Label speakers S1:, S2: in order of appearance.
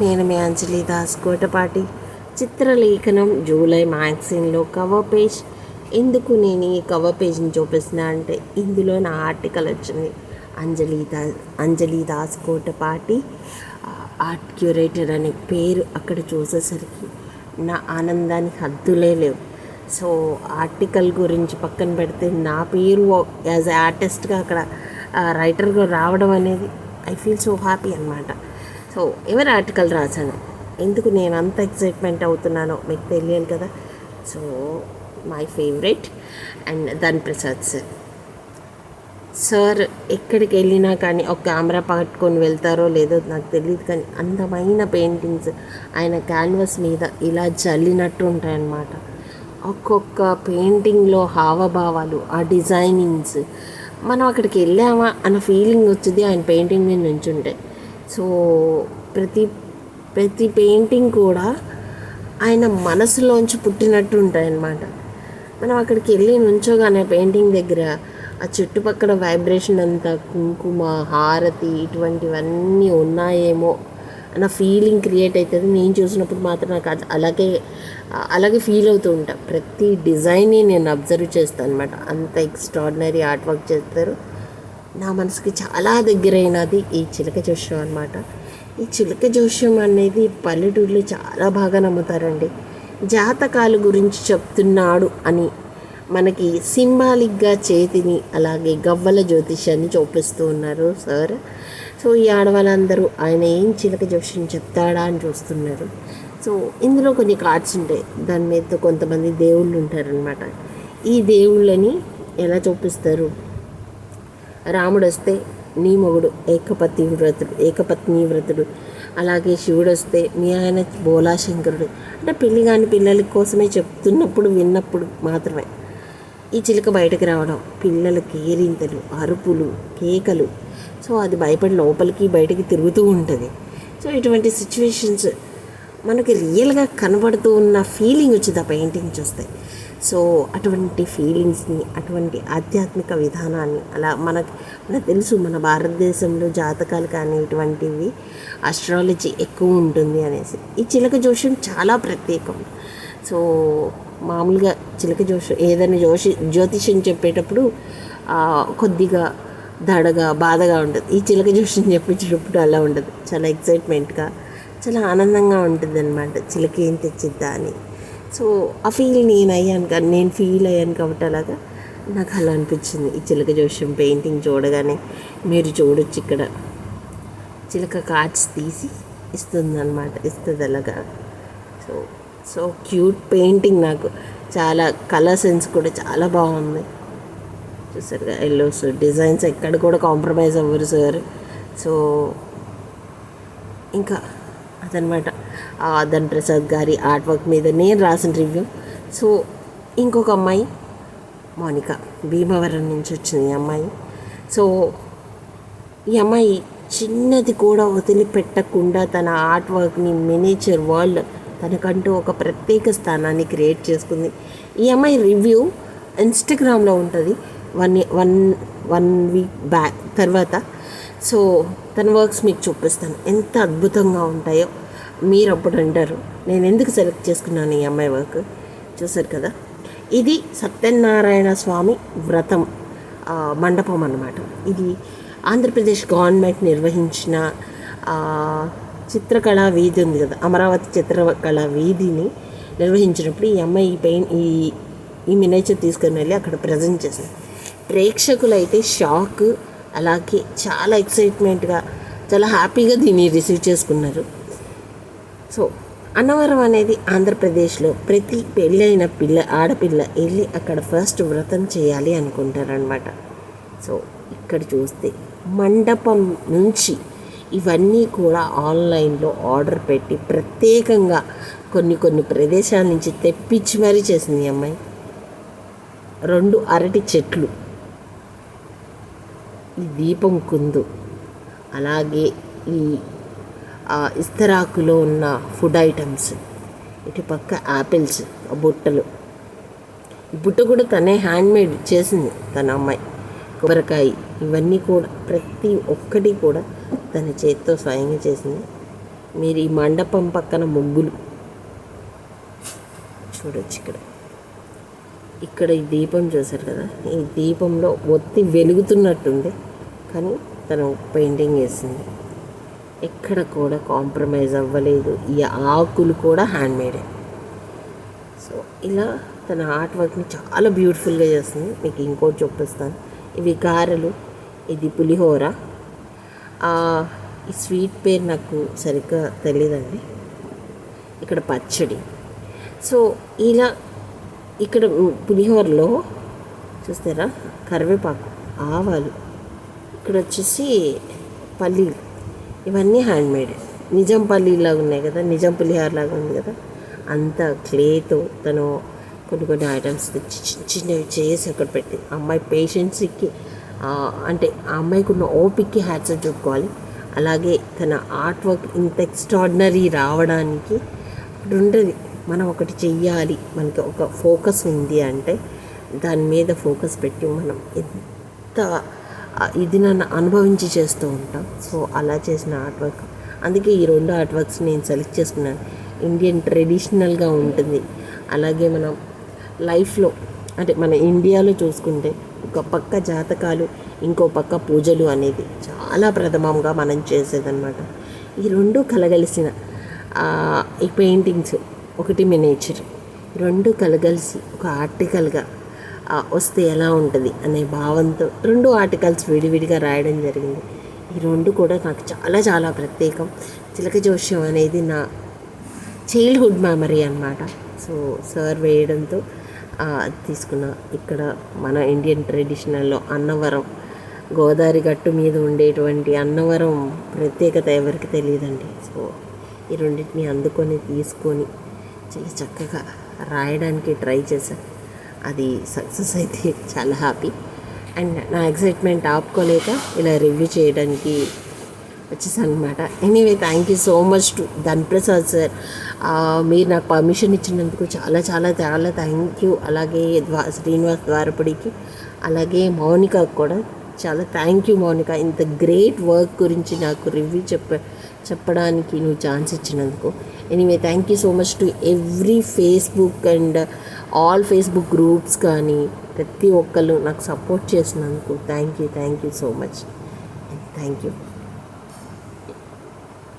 S1: నేను మీ అంజలి దాస్ కోటపాటి. చిత్రలేఖనం July మ్యాగజైన్లో cover page ఎందుకు నేను ఈ కవర్ పేజ్ని చూపిస్తున్నా అంటే ఇందులో నా ఆర్టికల్ వచ్చింది. అంజలి దా అంజలి దాస్ కోటపాటి ఆర్ట్ క్యూరేటర్ అనే పేరు అక్కడ చూసేసరికి నా ఆనందానికి హద్దులే లేవు. సో ఆర్టికల్ గురించి పక్కన పెడితే నా పేరు యాజ్ ఆర్టిస్ట్గా అక్కడ రైటర్గా రావడం అనేది ఐ ఫీల్ సో హ్యాపీ అనమాట సో ఎవరి ఆర్టికల్ రాశాను? ఎందుకు నేను అంత ఎక్సైట్మెంట్ అవుతున్నానో మీకు తెలియాలి కదా? So my favourite and Dhan Prasad sir. Sir ఎక్కడికి వెళ్ళినా కానీ ఒక కెమెరా పట్టుకొని వెళ్తారో లేదో నాకు తెలియదు కానీ అందమైన పెయింటింగ్స్ ఆయన క్యాన్వాస్ మీద ఇలా జల్లినట్టు ఉంటాయన్నమాట. ఒక్కొక్క పెయింటింగ్లో హావభావాలు ఆ డిజైనింగ్స్. మనం అక్కడికి వెళ్ళామా అన్న ఫీలింగ్ వచ్చింది ఆయన పెయింటింగ్ నేను నుంచుంటే. సో ప్రతి ప్రతి పెయింటింగ్ కూడా ఆయన మనసులోంచి పుట్టినట్టు ఉంటాయన్నమాట. మనం అక్కడికి వెళ్ళి నుంచోగానే పెయింటింగ్ దగ్గర ఆ చుట్టుపక్కల వైబ్రేషన్ అంతా కుంకుమ హారతి ఇటువంటివన్నీ ఉన్నాయేమో అన్న ఫీలింగ్ క్రియేట్ అవుతుంది నేను చూసినప్పుడు మాత్రం నాకు అది అలాగే అలాగే ఫీల్ అవుతూ ఉంటా. ప్రతి డిజైన్ని నేను అబ్జర్వ్ చేస్తాను అనమాట అంత ఎక్స్ట్రాడినరీ ఆర్ట్ వర్క్ చేస్తారు. నా మనసుకి చాలా దగ్గరైనది ఈ చిలక జోష్యం అనమాట ఈ చిలక జోష్యం అనేది పల్లెటూరులో చాలా బాగా నమ్ముతారండి. జాతకాల గురించి చెప్తున్నాడు అని మనకి సింబాలిక్గా చేతిని అలాగే గవ్వల జ్యోతిష్యాన్ని చూపిస్తూ ఉన్నారు సార్. సో ఈ ఆడవాళ్ళందరూ ఆయన ఏం చిలక జోష్యం చెప్తాడా అని చూస్తున్నారు. సో ఇందులో కొన్ని కార్డ్స్ ఉంటాయి. దాని మీద కొంతమంది దేవుళ్ళు ఉంటారనమాట ఈ దేవుళ్ళని ఎలా చూపిస్తారు? రాముడు వస్తే నీ మొగుడు ఏకపతి వ్రతుడు ఏకపత్ని వ్రతుడు. అలాగే శివుడు వస్తే మీ ఆయన బోలాశంకరుడు. అంటే పెళ్ళి కాని పిల్లల కోసమే చెప్తున్నప్పుడు విన్నప్పుడు మాత్రమే. ఈ చిలుక బయటకు రావడం పిల్లల కేరింతలు అరుపులు కేకలు. సో అది భయపడి లోపలికి బయటికి తిరుగుతూ ఉంటుంది. సో ఇటువంటి సిచ్యువేషన్స్ మనకి రియల్గా కనబడుతూ ఉన్న ఫీలింగ్ వచ్చింది ఆ పెయింటింగ్ చూస్తే సో అటువంటి ఫీలింగ్స్ని అటువంటి ఆధ్యాత్మిక విధానాన్ని అలా మనకు మనకు తెలుసు మన భారతదేశంలో జాతకాలు కానీ ఇటువంటివి ఆస్ట్రాలజీ ఎక్కువ ఉంటుంది అనేసి. ఈ చిలక జోషం చాలా ప్రత్యేకం. సో మామూలుగా చిలక జోషం ఏదైనా జోషి జ్యోతిష్యం చెప్పేటప్పుడు కొద్దిగా దడగా బాధగా ఉంటుంది. ఈ చిలక జోషం చెప్పించేటప్పుడు అలా ఉండదు చాలా ఎక్సైట్మెంట్గా చాలా ఆనందంగా ఉంటుంది అనమాట చిలక ఏం తెచ్చిద్దా అని. సో ఆ ఫీల్ నేను అయ్యాను కానీ నేను ఫీల్ అయ్యాను కాబట్టి అలాగా నాకు అలా అనిపించింది. ఈ చిలక జోష్యం పెయింటింగ్ చూడగానే మీరు చూడొచ్చు ఇక్కడ. చిలక కార్డ్స్ తీసి ఇస్తుంది అనమాట ఇస్తుంది అలాగా. సో సో క్యూట్ పెయింటింగ్ నాకు. చాలా కలర్ సెన్స్ కూడా చాలా బాగుంది. చూసారుగా ఎల్లోస్ డిజైన్స్ ఎక్కడ కూడా కాంప్రమైజ్ అవ్వరు సార్ సో ఇంకా అదనమాట ధన్ ప్రసాద్ గారి ఆర్ట్ వర్క్ మీద నేను రాసిన రివ్యూ సో ఇంకొక అమ్మాయి మౌనిక భీమవరం నుంచి వచ్చింది ఈ అమ్మాయి. సో ఈ అమ్మాయి చిన్నది కూడా వదిలిపెట్టకుండా తన ఆర్ట్ వర్క్ని మినేచర్ వరల్డ్ తనకంటూ ఒక ప్రత్యేక స్థానాన్ని క్రియేట్ చేసుకుంది. ఈ అమ్మాయి రివ్యూ ఇన్స్టాగ్రామ్లో ఉంటుంది. One one one week back తర్వాత. సో తన వర్క్స్ మీకు చూపిస్తాను. ఎంత అద్భుతంగా ఉంటాయో. మీరు అప్పుడు అంటారు. నేను ఎందుకు సెలెక్ట్ చేసుకున్నాను ఈ అమ్మాయి వర్క్ చూసారు కదా? ఇది సత్యనారాయణ స్వామి వ్రతం మండపం అన్నమాట. ఇది ఆంధ్రప్రదేశ్ గవర్నమెంట్ నిర్వహించిన చిత్రకళా వీధి ఉంది కదా? అమరావతి చిత్రకళా వీధిని నిర్వహించినప్పుడు ఈ అమ్మాయి ఈ పెయిన్ ఈ ఈ మినేచర్ తీసుకుని వెళ్ళి అక్కడ ప్రజెంట్ చేసింది. ప్రేక్షకులైతే షాక్ అలాగే చాలా ఎక్సైట్మెంట్గా చాలా హ్యాపీగా దీన్ని రిసీవ్ చేసుకున్నారు. సో అన్నవరం అనేది ఆంధ్రప్రదేశ్లో ప్రతి పెళ్ళైన పిల్ల ఆడపిల్ల వెళ్ళి అక్కడ ఫస్ట్ వ్రతం చేయాలి అనుకుంటారనమాట సో ఇక్కడ చూస్తే మండపం నుంచి ఇవన్నీ కూడా ఆన్లైన్లో ఆర్డర్ పెట్టి ప్రత్యేకంగా కొన్ని కొన్ని ప్రదేశాల నుంచి తెప్పించి మరీ చేసింది అమ్మాయి. రెండు అరటి చెట్లు. ఈ దీపం కుందు. అలాగే ఈ ఇస్తరాకులో ఉన్న ఫుడ్ ఐటమ్స్. ఇటు పక్క యాపిల్స్ ఆ బుట్టలు బుట్ట కూడా తనే హ్యాండ్మేడ్ చేసింది తన అమ్మాయి. కొబ్బరికాయ ఇవన్నీ కూడా ప్రతి ఒక్కటి కూడా తన చేతితో స్వయంగా చేసింది. మీరు ఈ మండపం పక్కన ముగ్గులు. చూడొచ్చు ఇక్కడ. ఇక్కడ ఈ దీపం చూశారు కదా? ఈ దీపంలో ఒత్తి వెలుగుతున్నట్టుంది. కానీ తను పెయింటింగ్ వేసింది. ఎక్కడ కూడా కాంప్రమైజ్ అవ్వలేదు. ఈ ఆకులు కూడా హ్యాండ్మేడే సో ఇలా తన ఆర్ట్ వర్క్ని చాలా బ్యూటిఫుల్గా చేస్తుంది. మీకు ఇంకోటి చూపిస్తాను. ఇవి గారెలు ఇది పులిహోర. ఈ స్వీట్ పేరు నాకు సరిగ్గా తెలియదండి ఇక్కడ పచ్చడి. సో ఇలా ఇక్కడ పులిహోరలో చూస్తారా? కరివేపాకు ఆవాలు. ఇక్కడ వచ్చేసి పల్లీలు. ఇవన్నీ హ్యాండ్మేడ్ నిజం పల్లీలాగా ఉన్నాయి కదా నిజం పులిహోర లాగా ఉంది కదా. అంత క్లేతో తను కొన్ని కొన్ని ఐటమ్స్ చిన్న చిన్నవి చేసి అక్కడ పెట్టి అమ్మాయి పేషెన్సీకి అంటే ఆ అమ్మాయికి ఉన్న ఓపిక్కి హ్యాట్స్ చెప్పుకోవాలి అలాగే తన ఆర్ట్ వర్క్ ఇంత ఎక్స్ట్రాడినరీ రావడానికి ఇప్పుడు ఉంటుంది. మనం ఒకటి చెయ్యాలి మనకి ఒక ఫోకస్ ఉంది అంటే దాని మీద ఫోకస్ పెట్టి మనం ఎంత ఇది నన్ను అనుభవించి చేస్తూ ఉంటాం. సో అలా చేసిన ఆర్ట్ వర్క్ అందుకే ఈ రెండు ఆర్ట్ వర్క్స్ నేను సెలెక్ట్ చేసుకున్నాను. ఇండియన్ ట్రెడిషనల్గా ఉంటుంది. అలాగే మనం లైఫ్లో అంటే మన ఇండియాలో చూసుకుంటే ఒక పక్క జాతకాలు ఇంకో పక్క పూజలు అనేది చాలా ప్రథమంగా మనం చేసేదన్నమాట. ఈ రెండు కలగలిసిన ఈ పెయింటింగ్స్ ఒకటి మినేచర్ రెండు కలగలిసి ఒక ఆర్టికల్గా వస్తే ఎలా ఉంటుంది అనే భావంతో రెండు ఆర్టికల్స్ విడివిడిగా రాయడం జరిగింది. ఈ రెండు కూడా నాకు చాలా చాలా ప్రత్యేకం. చిలక జోష్యం అనేది నా చైల్డ్హుడ్ మెమరీ అన్నమాట. సో సార్ వేయడంతో తీసుకున్న ఇక్కడ మన ఇండియన్ ట్రెడిషనల్లో అన్నవరం గోదావరి గట్టు మీద ఉండేటువంటి అన్నవరం ప్రత్యేకత ఎవరికి తెలియదండి. సో ఈ రెండింటిని అందుకొని తీసుకొని చాలా చక్కగా రాయడానికి ట్రై చేశాను. అది సక్సెస్ అయితే చాలా హ్యాపీ అండ్ నా ఎక్సైట్మెంట్ ఆపుకోలేక ఇలా రివ్యూ చేయడానికి వచ్చేసాను అనమాట anyway thank you so much to Dhanprasad sir మీరు నాకు పర్మిషన్ ఇచ్చినందుకు చాలా చాలా చాలా థ్యాంక్ యూ అలాగే శ్రీనివాస్ ద్వారపడికి అలాగే మౌనికకు కూడా చాలా థ్యాంక్ యూ మౌనిక. ఇంత గ్రేట్ వర్క్ గురించి నాకు రివ్యూ చెప్ప చెప్పడానికి నువ్వు ఛాన్స్ ఇచ్చినందుకు. Anyway thank you so much to every Facebook and all Facebook groups కానీ ప్రతి ఒక్కళ్ళు నాకు సపోర్ట్ చేసినందుకు thank you thank you so much thank you